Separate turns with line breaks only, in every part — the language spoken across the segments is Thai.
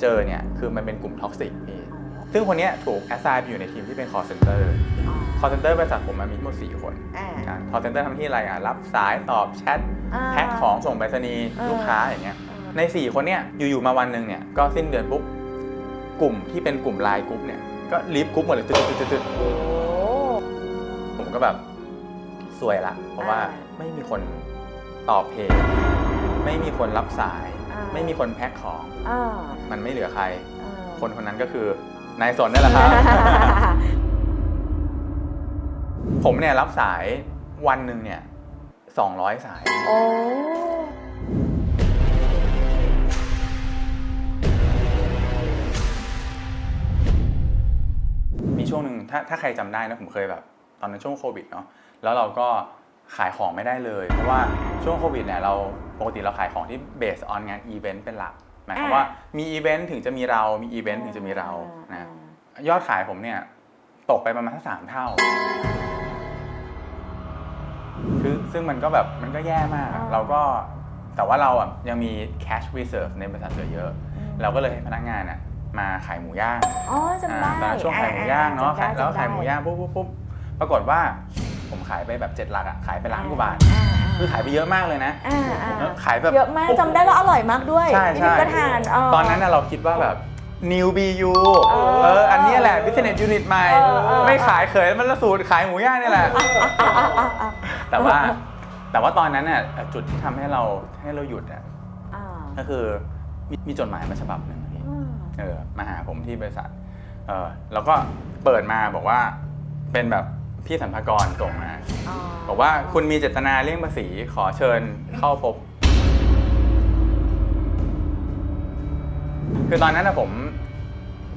เจอเนี่ยคือมันเป็นกลุ่มท็อกซิกพี่ซึ่งคนเนี้ยถูกแอสไซน์ไปอยู่ในทีมที่เป็น call center call center บริษัทผมมันมีทั้งหมด4คน
อ่า
นะ call center ทำหน้าที่อะไรอะรับสายตอบแชท
อ่า
แพ็คของส่งไปรษณีย์
เออ
ลูกค้าอย่างเงี้ยใน 4 คนเนี่ยอยู่ๆมาวันหนึ่งเนี่ยก็สิ้นเดือนปุ๊บกลุ่มที่เป็นกลุ่มไลน์กลุ่มเนี่ยก็ลีฟกลุ่มหมดเลยตึ๊ดๆๆๆ
โอ้
ผมก็แบบสวยละ เพราะว่า
อ่า
ไม่มีคนตอบเพจไม่มีคนรับสาย
อ่า
ไม่มีคนแพ็คของ
อ่า
มันไม่เหลือใคร
อ่า
คนคนนั้นก็คือนายสนนี่แหละครับ ผมเนี่ยรับสายวันหนึ่งเนี่ย200สาย
โอ้
มีช่วงหนึ่งถ้าถ้าใครจำได้นะผมเคยแบบ ตอนนั้นช่วงโควิดเนาะแล้วเราก็ ขายของไม่ได้เลย เพราะว่าช่วงโควิดเนี่ยเราปกติเราขายของที่เบสออนงานอีเวนต์เป็นหลักหมายความว่ามีอีเวนต์ถึงจะมีเรา มีอีเวนต์ถึงจะมีเรานะยอดขายผมเนี่ยตกไปประมาณสักสามเท่า คือซึ่งมันก็แบบมันก็แย่มากอะเราก็แต่ว่าเราอะยังมี cash reserve ในบริษัทเหลือเยอะ เราก็เลยให้พนักงานอะมาขายหมูย่าง
อ๋อจำได้
อ่าตอนนั้นช่วงขายหมูย่างเนาะ
จำได้
ขายแล้ว
จำได้
ขายหมูย่างปุ๊บปุ๊บปุ๊บปรากฏว่า ผมขายไปแบบเจ็ดหลักอะขายไปล้านกว่าบาท
อ่
คือขายไปเยอะมากเลยนะ
อ่าอ่า
แล้วขายแบบ
เยอะมากจำได้แล้วอร่อยมากด้วย
ใช่
พี่
ใช่
ก็ทานเต
อนนั้นน่ะเราคิดว่าแบบ new BU
เออ
เอออันเนี้ยแหละ business unit ใหม่
เออเออ
ไม่ขายเขยมันละสูตรขายหมูย่างนี่แหละ
อ่าอ่าอ่าอ่า
แต่ว่าแต่ว่าตอนนั้นเนี่ยจุดที่ทำให้เราให้เราหยุดอะ
อ่า
ก็คือมีมีจดหมายมาฉบับหนึ่งพี่
อืม
เออมาหาผมที่บริษัทเออแล้วก็เปิดมาบอกว่าเป็นแบบ พี่สัมภากรส่งมา
อ๋อ
บอกว่าคุณมีเจตนาเลี่ยงภาษีขอเชิญเข้าพบ คือตอนนั้นนะผม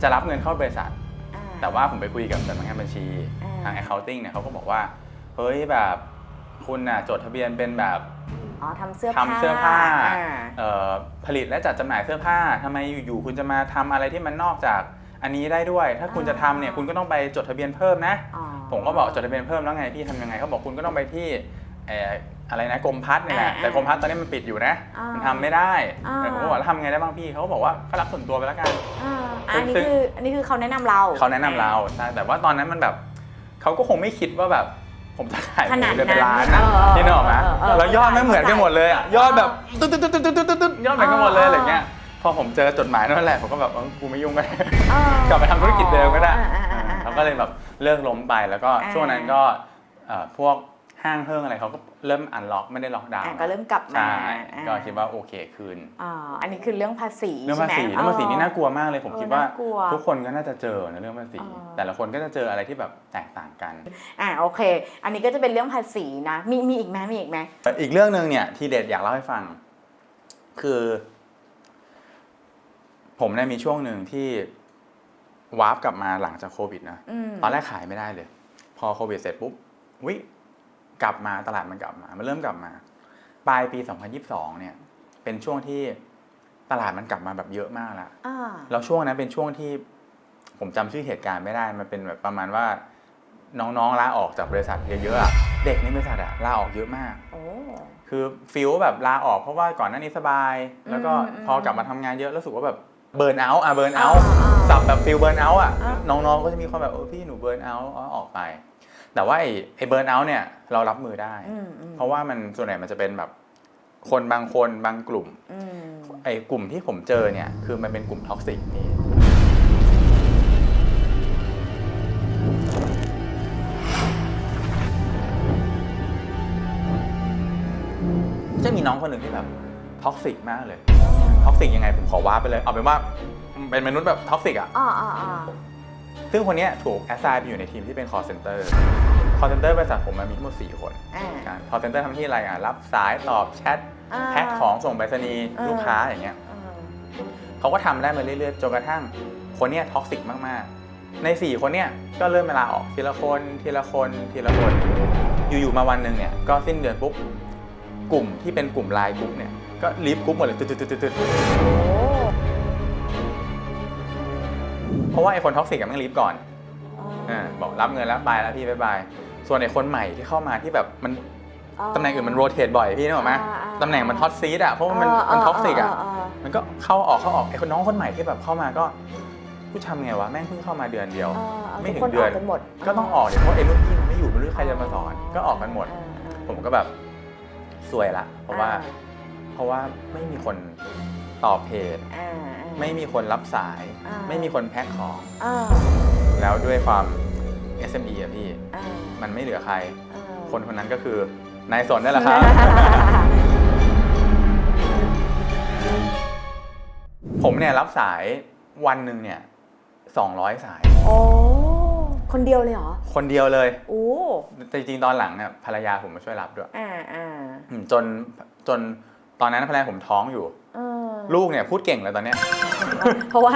จะรับเงินเข้าบริษัท
อ่า
แต่ว่าผมไปคุยกับสำนักงานบัญชี
อ่า
ทาง accounting เนี่ยเขาก็บอกว่า เฮ้ยแบบคุณน่ะจดทะเบียนเป็นแบบ
อ๋อทำเสื้อผ้า
ทำเสื้อผ้า
อ่า
เอ่อผลิตและจัดจำหน่ายเสื้อผ้าทำไมอยู่ๆคุณจะมาทำอะไรที่มันนอกจากอันนี้ได้ด้วย ถ้าคุณจะทำเนี่ยคุณก็ต้องไปจดทะเบียนเพิ่มนะ
อ๋อ
ผมก็บอกจดทะเบียนเพิ่มแล้วไงพี่ทำยังไงเขาบอกคุณก็ต้องไปที่เอ่ออะไรนะกรมพัฒน์นี่แหละ
อ่า
แต่กรมพัฒน์ตอนนี้มันปิดอยู่นะ
อ่ามั
มันทำไม่ได้
อ่า
เออผมก็บอกแล้วทำไงได้บ้างพี่เขาก็บอกว่าก็รับส่วนตัวไปแล้วกัน
อ่าอันนี้
ซึ่ง
คืออันนี้คือเขาแนะนำเรา
เขาแนะนำเราใช่แต่ว่าตอนนั้นมันแบบเขาก็คงไม่คิดว่าแบบ ผมจะขายห
ข
มู
นาด
เดือนเป็นล้าน
นั้
นะ
นเออ
นี่นึกออกไหม
เออเออ
แล้วยอดไม่เหมือนกันหมดเลยอะยอดแบบตึ๊ดตึ๊ดตึ๊ดตึ๊ดตึ๊ดตึ๊ดตึ๊ดยอดเหมือนกันหมดเลยอะไรเงี้ยพอผมเจอจดหมายนั่นแหละผมก็แบบเออกูไม่ยุ่งก็ได้
อ่าก
ลับไปทำธุรกิจเดิมก็ได้
อ่าอ่าอ่าอ่า
เขาก็เลยแบบ เลิกล้มไปแล้วก็
อ่า
ช่วงนั้นก็เอ่อพวกห้างเพิ่งอะไรเขาก็เริ่มอันล็อกไม่ได้ล็อกดาว
อ่า
น์
ก็เริ่มกลับมา
ใช่
อ่า
ก็คิดว่าโอเคคืน
อ่าอันนี้คือเรื่องภาษี
เรื่องภาษี
ใช่ไหม
เรื่องภาษีนี่น่ากลัวมากเลยผม
เออ
คิดว่า
น่ากลัว
ทุกคนก็น่าจะเจอนะเรื่องภาษี
อ๋อ
แต่ละคนก็จะเจออะไรที่แบบแตกต่างกัน
อ่าโอเค อันนี้ก็จะเป็นเรื่องภาษีนะ มีมีอีกไหมมีอีกไหม
อีกเรื่องหนึ่งเนี่ยที่เด็ดอยากเล่าให้ฟัง คือ ผมเนี่ยมีช่วงหนึ่งที่ วาร์ปกลับมาหลังจากโควิดนะ
อืม
ตอนแรกขายไม่ได้เลย พอโควิดเสร็จปุ๊บวิกลับมาตลาดมันกลับมา มันเริ่มกลับมา ปลายปี 2022 เนี่ย เป็นช่วงที่ตลาดมันกลับมาแบบเยอะมากแล้ว
อ่า
แล้วช่วงนั้นเป็นช่วงที่ผมจำชื่อเหตุการณ์ไม่ได้ มันเป็นแบบประมาณว่าน้องๆลาออกจากบริษัทเยอะๆอะเด็กในบริษัทอะลาออกเยอะมาก
โอ้
คือฟิลแบบลาออกเพราะว่าก่อนหน้านี้สบาย แล้วก็
อืม
พอกลับมาทำงานเยอะแล้วรู้สึกว่าแบบ เบิร์นเอาท์อะเบิร์นเอา
อ่าอ่า
สับแบบฟิลเบิร์นเอาท์อะ
อ่า
น้องๆก็จะมีความแบบเออพี่หนูเบิร์นเอาท์ออกไป แต่ว่าไอ้ไอ้เบิร์นเอาท์เนี่ยเรารับมือได้
อืมอืม
เพราะว่ามันส่วนใหญ่มันจะเป็นแบบคนบางคนบางกลุ่ม
อืม
ไอ้กลุ่มที่ผมเจอเนี่ยคือมันเป็นกลุ่มท็อกซิกนี่จะมีน้องคนหนึ่งที่แบบท็อกซิกมากเลย ท็อกซิกยังไงผมขอว้าร์ปไปเลยเอาเป็นว่าเป็นมนุษย์แบบท็อกซิกอะ
อ่าอ่าอ่า
ซึ่งคนเนี้ยถูกแอสไซน์ไปอยู่ในทีมที่เป็น call center call center บริษัทผมมันมีทั้งหมด4คน
อ่า
การ call center ทำหน้าที่อะไรอะรับสายตอบแชท
อ่า
แพ็คของส่งไปรษณีย์
อ่า
ลูกค้าอย่างเงี้ย
อ่า
เขาก็ทำได้มาเรื่อยๆจนกระทั่งคนเนี้ยท็อกซิกมากๆ ใน 4 คนเนี้ยก็เริ่มเวลาออกทีละคนทีละคนทีละคน อยู่ๆมาวันหนึ่งเนี่ยก็สิ้นเดือนปุ๊บกลุ่มที่เป็นกลุ่มไลน์กลุ่มเนี่ย ก็ลีฟกลุ่มหมดเลยตึ๊ดๆๆๆ
โอ้
เพราะว่าไอ้คนท็อกซิกอะแมันลีฟก่อนอ่าบอกรับเงินแล้วบายแล้วพี่บายบายส่วนไอ้คนใหม่ที่เข้ามาที่แบบมันตำแหน่งอื่นมันโรเตทบ่อยพี่นึกออกไหม
อ่าอ่า
ตำแหน่งมันฮอตซีดอะเพราะว่ามันมันท็อกซิกอะมันก็เข้าออกเข้าออกไอ้คนน้องคนใหม่ที่แบบเข้ามาก็กูทำไงวะแม่งเพิ่งเข้ามาเดือนเดียว ไม่ถึงเดือน
กันหมด
ก็ต้องออกเดี๋ยวเพราะไอ้รุ่นพี่มันไม่อยู่ไม่รู้ใครจะมาสอนก็ออกกันหมด
อ่าอ่า
ผมก็แบบซวยละ เพราะว่า
อ่
เพ ราะว่าไม่มีคนตอบเพจ
อ่าอ่า
ไม่มีคนรับสาย
อ่า
ไม่มีคนแพ็คของ
อ่า
แล้วด้วยความ SME อะพี่
อ่า
มันไม่เหลือใคร
อ่า
คนคนนั้นก็คือนายสนนั่นแหละครับ ผมเนี่ยรับสายวันหนึ่งเนี่ย200 สาย
โอ้คนเดียวเลยเหรอ
คนเดียวเลย
โอ้
แต่จริงๆตอนหลังเนี่ยภรรยาผมมาช่วยรับด้วย
อ่าอ่า
อืมจนจน ตอนนั้นภรรยาผมท้องอยู่
เออ
ลูกเนี่ยพูดเก่งเลยตอนเนี้ย
เพราะว่า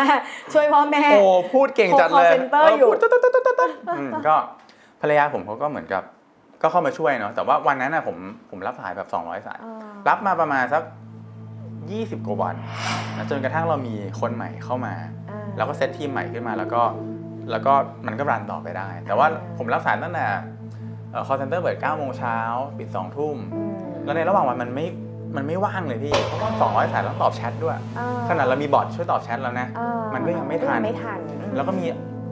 ช่วยพ่อแม่
โอ้พูดเก่งจัดเลย
call center อยู่
พูดตุ๊ดตุ๊ดตุ๊ดตุ๊ดตุ๊ดอืมก็ภรรยาผมเขาก็เหมือนกับ ก็เข้ามาช่วยเนาะแต่ว่าวันนั้นน่ะผมผมรับสายแบบ200สาย
อ่า
รับมาประมาณสัก 20 กว่าวันนะจนกระทั่งเรามีคนใหม่เข้ามา
อ่า
แล้วก็เซตทีมใหม่ขึ้นมาแล้วก็แล้วก็มันก็รันต่อไปได้ แต่ว่า
อ่า
ผมรับสายตั้งแต่เอ่อ call center เปิด9โมงเช้าปิด 2 ทุ่ม
อืม
แล้วในระหว่างวันมันไม่ มันไม่ว่างเลยพี่เพราะว่า200สายต้องตอบแชทด้วย
อ่
ขนาดเรามีบอทช่วยตอบแชทแล้วนะ
อ่า
มันก็ยังไม่ทัน
ไม่ทันอืม
แล้วก็มี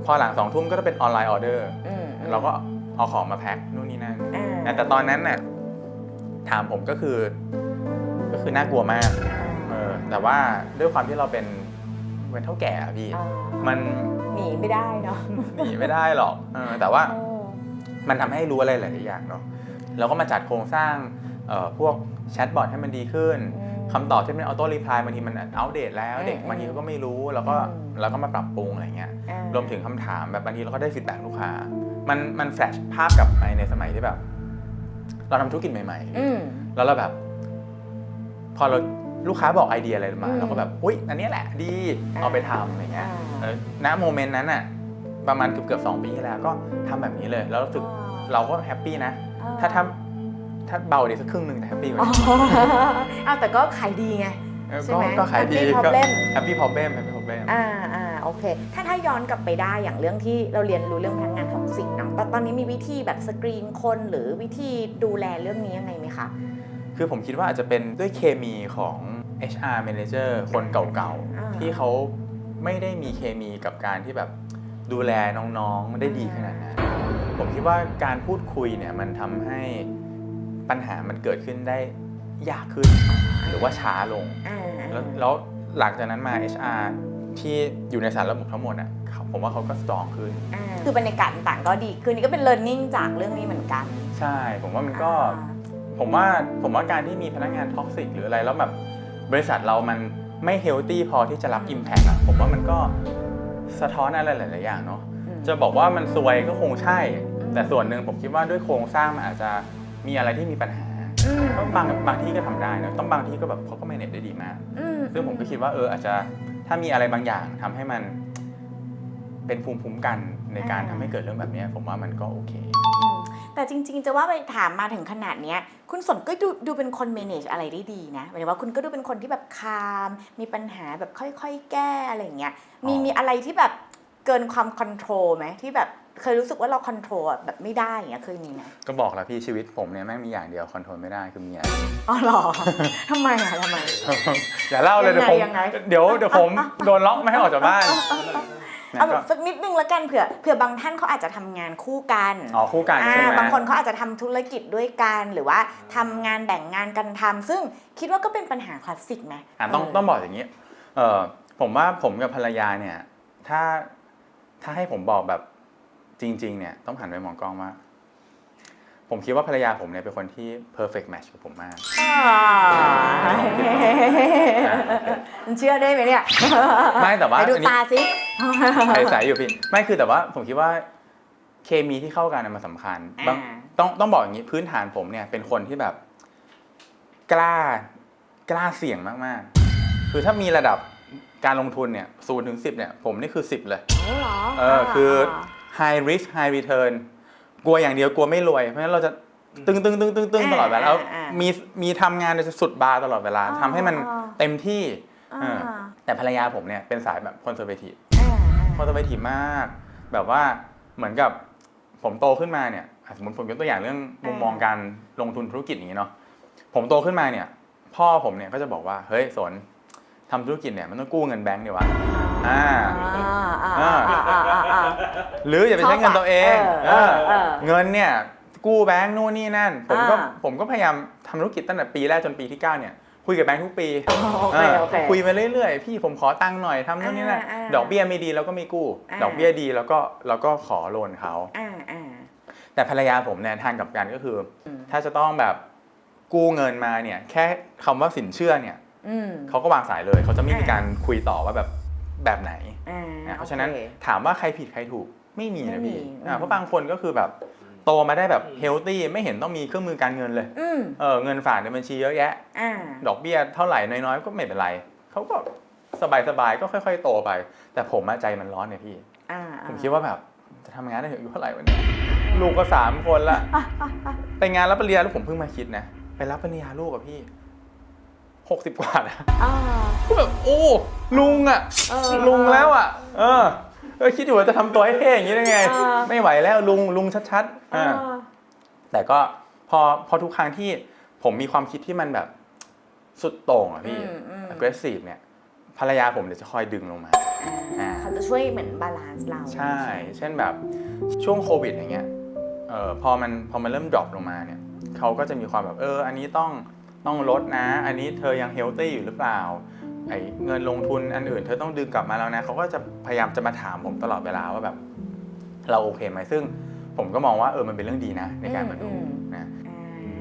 พอหลังสองทุ่มก็จะเป็นออนไลน์ออเดอร์
อืม
เราก็เอาของมาแพ็คนู่นนี่นั่น
อ่า
แต่แต่ตอนนั้นน่ะถามผมก็คือ ก็คือน่ากลัวมากเออแต่ว่าด้วยความที่เราเป็นเป็นเท่าแก่อะพี่
อ่า
มัน
หนีไม่ได้เนาะ
หนีไม่ได้หรอกเออแต่ว่า
เออ
มันทำให้รู้อะไรหลายๆอย่างเนาะเราก็มาจัดโครงสร้างเอ่อ พวกแชทบอทให้มันดีขึ้น คำตอบที่เป็นออโต้รีพลายบางทีมันอัปเดตแล้วเด็กบางทีเขาก็ไม่รู้แล้วก็เราก็มาปรับปรุงอะไรเงี้ย
ร
วมถึงคำถามแบบบางทีเราก็ได้ฟีดแบ็กลูกค้า มันมันแฟลชภาพกลับไปในสมัยที่แบบ เราทำธุรกิจใหม่ ๆ แล้วเราแบบ พอเราลูกค้าบอกไอเดียอะไรมาเราก็แบบอุ้ยอันนี้แหละดีเอาไปทำอะไรเงี้ยณโมเมนต์นั้นอะประมาณเกือบเกือบสองปีที่แล้วก็ทำแบบนี้เลย แล้วรู้สึกเราก็แฮปปี้นะ ถ้าทำ ถ้าเบาดีสักครึ่งหนึ่งจะแฮปปี้กว่า
อ๋อ
นี้
อ้าวแต่ก็ขายดีไง
เออ
ใช่
ก็
ไหม
ก็ขายดี
Happy
ก็
problem
แฮปปี้พอเบมแฮปปี้พอเบม
อ่าอ่าโอเค ถ้าถ้าย้อนกลับไปได้อย่างเรื่องที่เราเรียนรู้เรื่องพนักงานท็อกซิกเนาะตอนตอนนี้มีวิธีแบบสกรีนคนหรือวิธีดูแลเรื่องนี้ยังไงไหมคะ
คือผมคิดว่าอาจจะเป็นด้วยเคมีของ HR Manager คนเก่า
อ่า
ๆ ที่เขาไม่ได้มีเคมีกับการที่แบบดูแลน้องๆ ได้ดีขนาดนั้น ผมคิดว่าการพูดคุยเนี่ยมันทำให้ ปัญหามันเกิดขึ้นได้ยากขึ้น หรือว่าช้าลง
อ่า
แล้วแล้วหลังจากนั้นมา HR ที่อยู่ในสารระบบทั้งหมดอะเขาผมว่าเขาก็สตรองขึ้น
อ่าคือบรรยากาศต่างๆก็ดี คือนี่ก็เป็น learning จากเรื่องนี้เหมือนกัน
ใช่ ผมว่ามันก็
อ่า
ผมว่าผมว่าการที่มีพนักงานท็อกซิกหรืออะไรแล้วแบบบริษัทเรามันไม่เฮลตี้พอที่จะรับ Impact อะผมว่ามันก็สะท้อนอะไรหลาย ๆ อย่างเนาะ
อืม
จะบอกว่ามันซวยก็คงใช่
อืม
แต่ส่วนหนึ่งผมคิดว่าด้วยโครงสร้างมันอาจจะ มีอะไรที่มีปัญหา
อืม
ก็บางบางที่ก็ทำได้นะต้องบางที่ก็แบบเขาก็ไม่เน็ตได้ดีมาก
อืม
ซึ่งผมก็คิดว่าเอออาจจะถ้ามีอะไรบางอย่างทำให้มันเป็นภูมิคุ้มกันในการทำให้เกิดเรื่องแบบเนี้ยผมว่ามันก็โอเค
อืมแต่จริง ๆ จะว่าไปถามมาถึงขนาดเนี้ย คุณสนก็ดูดูเป็นคน manage อะไรได้ดีนะหมายถึงว่าคุณก็ดูเป็นคนที่แบบคาม มีปัญหาแบบค่อยๆ แก้อะไรอย่างเงี้ยมี
อ๋อ
มีอะไรที่แบบเกินความคอนโทรลไหมที่แบบ เคยรู้สึกว่าเราคอนโทรลแบบไม่ได้อย่างเงี้ยเคยมีไหม
ก็บอกแล้วพี่ชีวิตผมเนี่ยแม่งมีอย่างเดียวคอนโทรลไม่ได้คือเมีย
อ๋อเหรอทำไมอะทำไม
อย่าเล่าเลยเดี๋ยวผม
ยังไง
เดี๋ยวเดี๋ยวผมโดนล็อกไม่ให้ออกจากบ้าน
เอา
เนี่ย
แบ
ก็
บสักนิดนึงแล้วกันเผื่อเผื่อบางท่านเขาอาจจะทำงานคู่กัน
อ๋อคู่กันใช่ไหม
บางคนเขาอาจจะทำธุรกิจด้วยกันหรือว่าทำงานแบ่งงานกันทำซึ่งคิดว่าก็เป็นปัญหาคลาสสิกไหม
อะต้อง
เต้
องบอกอย่างนี้ เออผมว่าผมกับภรรยาเนี่ย ถ้าถ้าให้ผมบอกแบบ จริง ๆ เนี่ยต้องหันไปมองกล้องว่า ผมคิดว่าภรรยาผมเนี่ยเป็นคนที่ perfect match กับผมมาก
อ่ามันเชื่อได้ไหมเนี่ย
ไม่แต่ว่า
ไปดู
อันนี้
ตาสิ
ใส่ๆอยู่พี่ ไม่คือแต่ว่าผมคิดว่าเคมีที่เข้ากันน่ะมันสำคัญบาง
อ่า
ต้องต้องบอกอย่างนี้พื้นฐานผมเนี่ยเป็นคนที่แบบ กล้ากล้าเสี่ยงมากๆ คือถ้ามีระดับการลงทุนเนี่ยศูนย์ถึงสิบเนี่ย ผมนี่คือสิบเลย
อ๋อเหรอ
เออคือ high risk high return กลัวอย่างเดียวกลัวไม่รวย เพราะฉะนั้นเราจะตึงตึงตึงตึงตึงตลอดเวลาแล้วมีมีทำงานจะสุดบาร์ตลอดเวลาทำให้มันเต็มที่
อ่า
เออแต่ภรรยาผมเนี่ยเป็นสายแบบ conservative
อ่า
คอนเซอร์เวทีฟมาก แบบว่าเหมือนกับผมโตขึ้นมาเนี่ยอะสมมติผมยกตัวอย่างเรื่องมุมมองการลงทุนธุรกิจอย่างนี้เนาะผมโตขึ้นมาเนี่ยผพ่อผมเนี่ยก็จะบอกว่าเฮ้ยสนทำธุรกิจเนี่ยมันต้องกู้เงินแบงก์ดีวะ อ่า
อ่าอ่าอ่าอ่าอ่า
หรืออย่าไปใช้เงินตัวเอง
เออเออเออ
เงินเนี่ยกู้แบงก์นู่นนี่นั่น ผมก็
อ่า
ผมก็พยายามทำธุรกิจตั้งแต่ปีแรกจนปีที่ 9 เนี่ยคุยกับแบงก์ทุกปี
โอเค
เออ
โอเค
คุยไปเรื่อยๆ พี่ผมขอตังค์หน่อยทำนู่นนี่นั่น
อ่าอ่า
ดอกเบี้ยไม่ดีเราก็ไม่กู้
อ่า
ดอกเบี้ยดีแล้วก็เราก็ขอโลนเขา
อ่าอ่า
แต่ภรรยาผมเนี่ยทางกลับกันก็คืออ
ม
ถ้าจะต้องแบบกู้เงินมาเนี่ยแค่คำว่าสินเชื่อเนี่ย
อืม
เขาก็วางสายเลยเขาจะไม่มี
อ่า
การคุยต่อว่าแบบ แบบไหน
อ่า
นะเพราะฉะนั้น
โอค
ถามว่าใครผิดใครถูกไม่มี
ไม่
นะ
มี
พี่
อืม
อ่าเพราะบางคนก็คือแบบโตมาได้แบบเฮลตี้ไม่เห็นต้องมีเครื่องมือการเงินเลย
อืม
เออเงินฝากในบัญชีเยอะแยะ
อ่า
ดอกเบี้ยเท่าไหร่น้อยๆก็ไม่เป็นไรเขาก็สบายๆก็ค่อย ๆ โตไป แต่ผมอะใจมันร้อนเนี่ยพี่
อ่า
ผมคิดว่าแบบจะทำงานได้ถึงอายุเท่าไหร่วันนี้ลูกก็สามคนละไปงานรับปริญญาแล้วผมเพิ่งมาคิดนะไปรับปริญญาลูกกับพี่หกสิบกว่านะ
อ่า
ก็แบบโอ้ ลุงอะ
เออ
ลุงแล้วอะ เออเออคิดอยู่ว่าจะทำตัวให้เท่อย่างนี้ได้ไง
เออ
ไม่ไหวแล้วลุงลุงชัดๆ
เอ
อ่า
อ
แต่ก็พอพอทุกครั้งที่ผมมีความคิดที่มันแบบสุดโต่งอะพี่
อืมอืม
aggressive เนี่ยภรรยาผมเดี๋ยวจะคอยดึงลงมา
อ่า เขาจะช่วยเหมือนบาลานซ์เรา
ใช่ เช่นแบบช่วงโควิดอย่างเงี้ยเออพอมันพอมันเริ่มดรอปลงมาเนี่ยเขาก็จะมีความแบบเออ อันนี้ต้อง ต้องลดนะ อันนี้เธอยังเฮลตี้อยู่หรือเปล่าไอ้เงินลงทุนอันอื่น เธอต้องดึงกลับมาแล้วนะเขาก็จะพยายามจะมาถามผมตลอดเวลาว่าแบบเราโอเคไหมซึ่งผมก็มองว่าเออมันเป็นเรื่องดีนะ ในการมาดูนะ
อ่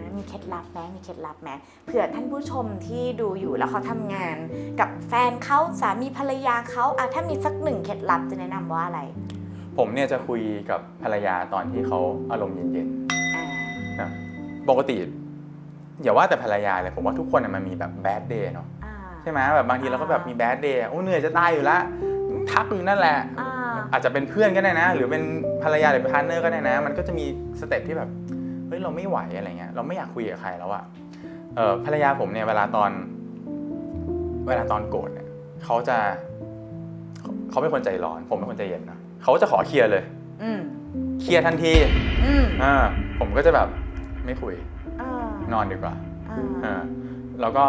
ามีเคล็ดลับไหมมีเคล็ดลับไหมเผื่อท่านผู้ชมที่ดูอยู่แล้วเขาทำงาน กับแฟนเขาสามีภรรยาเขาอะถ้ามีสักหนึ่งเคล็ดลับจะแนะนำว่าอะไร
ผมเนี่ยจะคุยกับภรรยาตอนที่เขาอารมณ์เย็น
อ่า
ๆนะปกติ อย่าว่าแต่ภรรยาเลยผมว่าทุกคนน่ะมันมีแบบแบดเดย์เนาะ
อ่า
ใช่ไหมแบบบางทีเราก็แบบมีแบดเดย์โอ้เหนื่อยจะตายอยู่ละทักอยู่นั่นแหละ
อ่า
อาจจะเป็นเพื่อนก็ได้นะ หรือเป็นภรรยาหรือเป็นพาร์ทเนอร์ก็ได้นะ มันก็จะมีสเต็ปที่แบบเฮ้ยเราไม่ไหวอะไรเงี้ยเราไม่อยากคุยกับใครแล้วอะเออภรรยาผมเนี่ยเวลาตอน เวลาตอนโกรธเนี่ยเขาจะเขาเขาเป็นคนใจร้อน ผมเป็นคนใจเย็นนะเขาจะขอเคลียร์เลย
อืม
เคลียร์ทันที
อืม
อ่าผมก็จะแบบไม่คุย
อ่า น
อนดีกว่า
อ่า
อ่าแล้วก็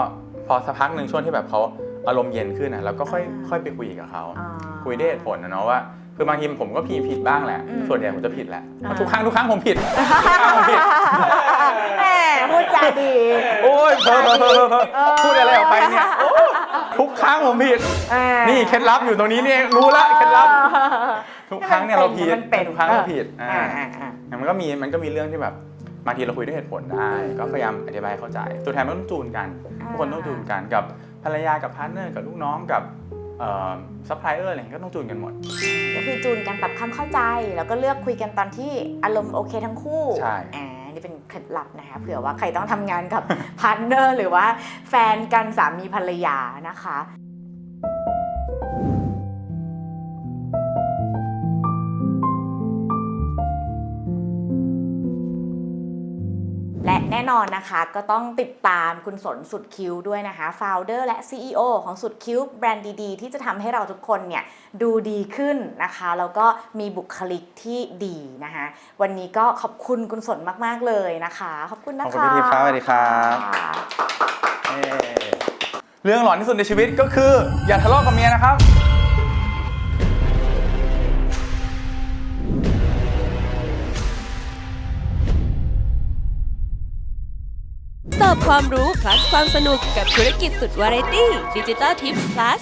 พอสักพักหนึ่งช่วงที่แบบเขาอารมณ์เย็นขึ้นนะเราก็ค่อย
อ่า
ค่อยไปคุยกับเขา
อ่า
คุยได้วยเหตุผลนะเนาะว่าคือบางทีผมก็ผิดผิดบ้างแหละ
อืม
ส่วนใหญ่ผมจะผิดแหละ
อ่า
ทุกครั้งทุกครั้งผมผิดทุกครั้งผมผิด
แหมพูดจาดี
โอ้ยเพอเพอเพอเพอ
เออ
พูดอะไรออกไปเนี่ยโอ้ทุกครั้งผมผิด
อ่า
นี่เคล็ดลับอยู่ตรงนี้นี่เองรู้ละเคล็ดลับ ทุกครั้งเนี่ยเราผิด
มันเป็น
ทุกครั้งเราผิด
อ่า
อ่า
อ่าอ่า
มันก็มีมันก็มีเรื่องที่แบบ บางทีเราคุยด้วยเหตุผลได้ ก็พยายามอธิบายให้เข้าใจ ตัวแทนมันต้องจูนกัน
อ่า
ทุกคนต้องจูนกันกับภรรยากับพาร์ทเนอร์กับลูกน้องกับซัพพลายเออร์อะไรอย่างเงี้ยก็ต้องจูนกันหมด
ก็คือจูนกันปรับความเข้าใจ แล้วก็เลือกคุยกันตอนที่อารมณ์โอเคทั้งคู่
ใช่
อ่านี่เป็นเคล็ดลับนะคะเผื่อว่าใครต้องทำงานกับพาร์ทเนอร์หรือว่าแฟนกันสามีภรรยานะคะ และแน่นอนนะคะ ก็ต้องติดตามคุณสนสุดคิ้วด้วยนะคะ Founder และ CEO ของสุดคิ้วแบรนด์ดีๆ ที่จะทำให้เราทุกคนเนี่ยดูดีขึ้นนะคะ แล้วก็มีบุคลิกที่ดีนะคะ วันนี้ก็ขอบคุณคุณสนมากๆเลยนะคะ ขอบคุณนะคะ
ขอบคุณพี่ทิพย์ครับสวัสดีครับ
ค่ะ
เอ่อเรื่องหลอนที่สุดในชีวิตก็คือ อย่าทะเลาะกับเมียนะครับ
ความรู้ คลาสความสนุกกับธุรกิจสุดวาไรตี้ดิจิตอลทิปคลาส